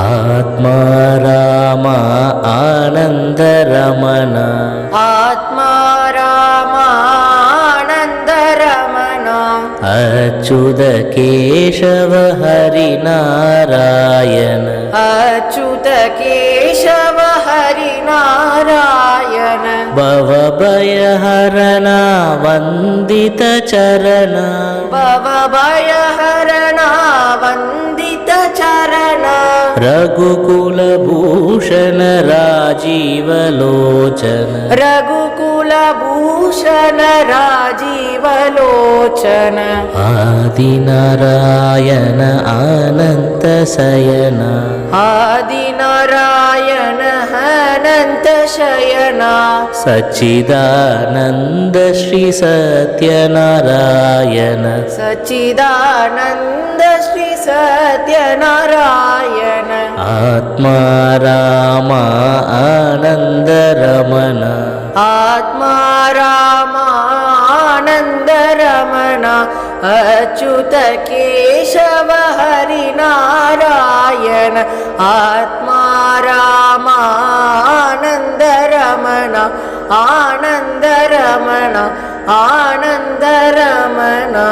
आत्मा राम आनन्दरमण। आत्मा राम रमन अच्युद केशव हरिनारायण अच्युत केशव हरिनारायण नारायण भव भय हरणा वन्दित चरण भवय हरणा रघुकुलभूषण राजीवलोचन रघुकुलभूषण राजीवलोचन आदिनारायण आनन्तशयन आदिनारायण अनन्तशयना सच्चिदानन्द श्री सत्यनारायण सच्चिदानन्द श्री सत्यनारायण ஆத்மா ராமா ஆனந்த ரமணா ஆத்மா ராமா ஆனந்த ரமணா அச்சுத கேசவ ஹரிநாராயண. ஆத்மா ராமா ஆனந்த ரமணா ஆனந்த ரமணா ஆனந்த ரமணா